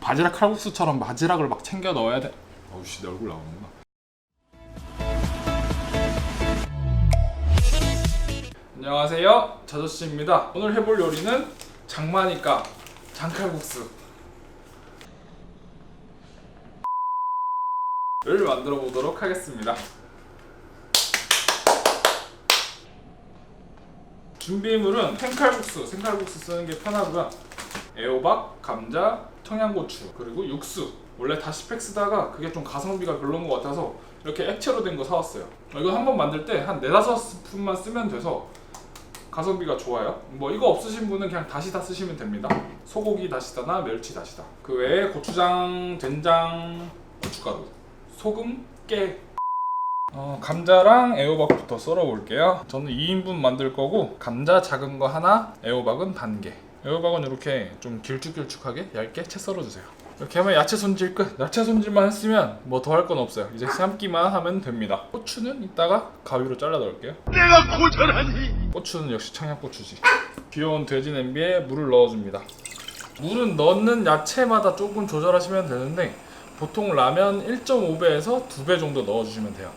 바지락 칼국수처럼 바지락을 막 챙겨 넣어야 돼. 어우 씨, 내 얼굴 나오는구나. 안녕하세요, 저저씨입니다. 오늘 해볼 요리는 장마니까 장칼국수. 를 만들어 보도록 하겠습니다. 준비물은 생칼국수, 생칼국수 쓰는 게 편하고요. 애호박, 감자, 청양고추, 그리고 육수. 원래 다시팩 쓰다가 그게 좀 가성비가 별로인 것 같아서 이렇게 액체로 된 거 사왔어요. 어, 이거 한 번 만들 때 한 네다섯 스푼만 쓰면 돼서 가성비가 좋아요. 뭐 이거 없으신 분은 그냥 다시다 쓰시면 됩니다. 소고기 다시다나 멸치 다시다. 그 외에 고추장, 된장, 고춧가루, 소금, 깨. 어, 감자랑 애호박부터 썰어 볼게요. 저는 2인분 만들 거고 감자 작은 거 하나, 애호박은 반 개. 애호박은 이렇게 좀 길쭉길쭉하게 얇게 채 썰어 주세요. 이렇게 하면 야채 손질 끝. 야채 손질만 했으면 뭐 더 할 건 없어요. 이제 삶기만 하면 됩니다. 고추는 이따가 가위로 잘라 넣을게요. 내가 고절하니 고추는 역시 청양고추지. 귀여운 돼지 냄비에 물을 넣어줍니다. 물은 넣는 야채마다 조금 조절하시면 되는데 보통 라면 1.5배에서 2배 정도 넣어주시면 돼요.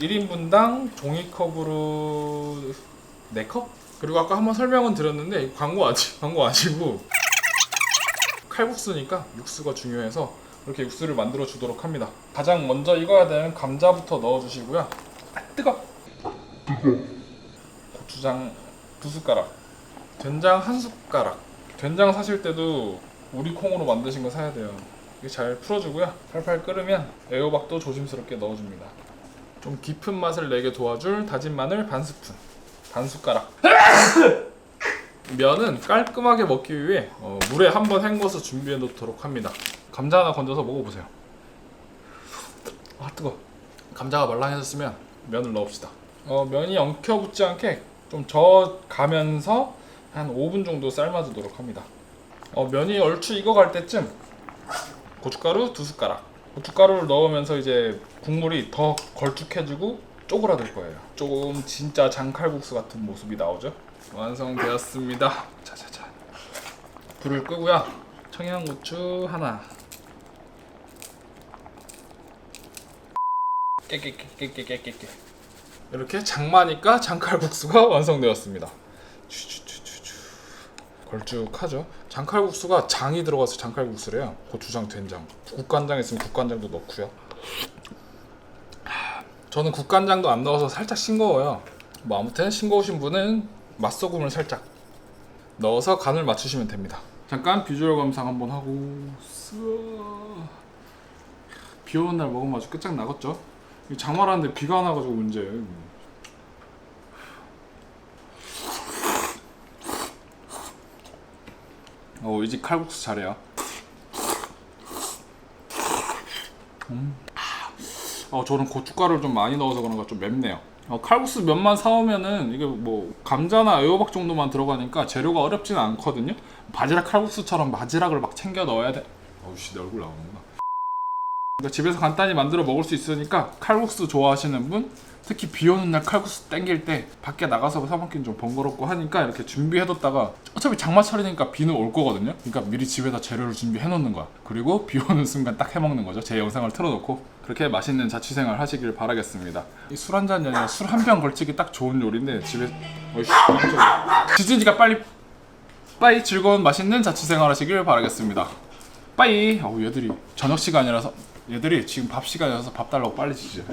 1인분당 종이컵으로 4컵? 그리고 아까 한번 설명은 드렸는데 광고 아니 광고 아니고 칼국수니까 육수가 중요해서 이렇게 육수를 만들어 주도록 합니다. 가장 먼저 익어야 되는 감자부터 넣어 주시고요. 아 뜨거. 고추장 두 숟가락, 된장 한 숟가락. 된장 사실 때도 우리 콩으로 만드신 거 사야 돼요. 이게 잘 풀어주고요. 팔팔 끓으면 애호박도 조심스럽게 넣어줍니다. 좀 깊은 맛을 내게 도와줄 다진 마늘 반 스푼, 반 숟가락. 면은 깔끔하게 먹기 위해 어, 물에 한번 헹궈서 준비해 놓도록 합니다. 감자 하나 건져서 먹어보세요. 아 뜨거. 감자가 말랑해졌으면 면을 넣읍시다. 어, 면이 엉켜붙지 않게 좀 저가면서 한 5분 정도 삶아주도록 합니다. 어, 면이 얼추 익어갈 때쯤 고춧가루 두 숟가락. 고춧가루를 넣으면서 이제 국물이 더 걸쭉해지고 쪼그라들 거예요. 조금 진짜 장칼국수 같은 모습이 나오죠. 완성되었습니다. 자자자. 불을 끄고요. 청양고추 하나. 깨깨깨깨깨깨깨. 이렇게 장마니까 장칼국수가 완성되었습니다. 걸쭉하죠. 장칼국수가 장이 들어가서 장칼국수래요. 고추장, 된장, 국간장 있으면 국간장도 넣고요. 하, 저는 국간장도 안 넣어서 살짝 싱거워요. 뭐 아무튼 싱거우신 분은 맛소금을 살짝 넣어서 간을 맞추시면 됩니다. 잠깐 비주얼 감상 한번 하고. 비 오는 날 먹으면 아주 끝장나겠죠? 이 장마라는데 비가 안 와가지고 문제예요. 어, 이 집 칼국수 잘해요. 음. 어, 저는 고춧가루를 좀 많이 넣어서 그런가 좀 맵네요. 어, 칼국수 면만 사오면은 이게 뭐 감자나 애호박 정도만 들어가니까 재료가 어렵지는 않거든요. 바지락 칼국수처럼 바지락을 막 챙겨 넣어야 돼. 어우씨 내 얼굴 나오는구나. 그러니까 집에서 간단히 만들어 먹을 수 있으니까 칼국수 좋아하시는 분 특히 비 오는 날 칼국수 땡길 때 밖에 나가서 사 먹기는 좀 번거롭고 하니까 이렇게 준비해뒀다가 어차피 장마철이니까 비는 올 거거든요. 그러니까 미리 집에다 재료를 준비해 놓는 거야. 그리고 비 오는 순간 딱 해먹는 거죠. 제 영상을 틀어놓고 그렇게 맛있는 자취생활 하시길 바라겠습니다. 이 술 한 잔이 아니라 술 한 병 걸치기 딱 좋은 요리인데 집에 어이씨 지진이가 빨리 빠이 즐거운 맛있는 자취생활 하시길 바라겠습니다. 빠이. 어우 얘들이 저녁 시간이라서 얘들이 지금 밥 시간이라서 밥 달라고 빨리 지지